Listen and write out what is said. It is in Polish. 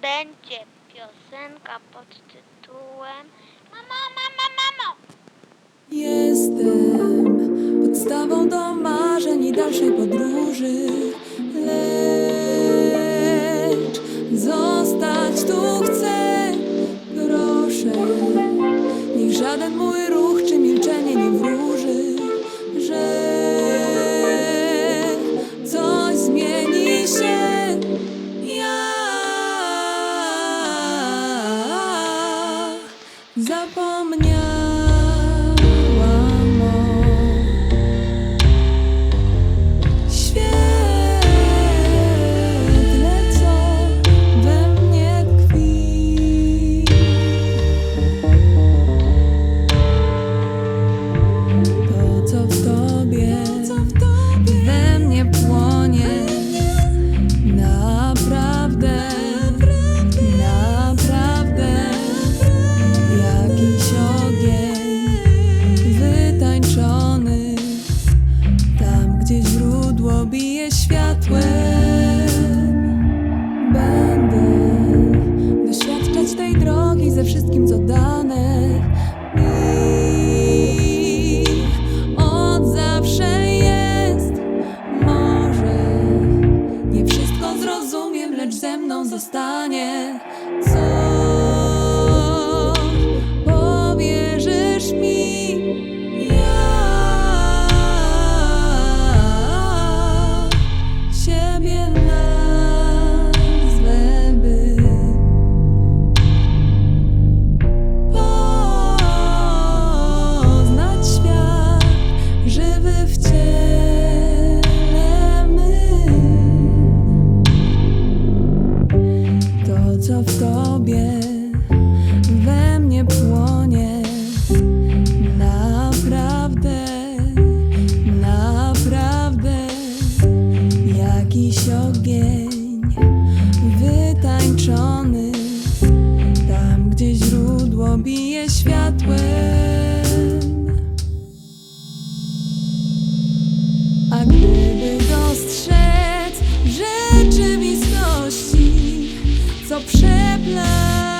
będzie piosenka pod tytułem Mamo, mamo, mamo! Jestem podstawą do marzeń i dalszej podróży, lecz zostać tu chcę. Proszę, niech żaden mój ruch czy milczenie nie wróży, zapomniał. Ze mną zostanie. Co jakiś ogień wytańczony, tam gdzie źródło bije światłem. A gdyby dostrzec rzeczywistości, co przepla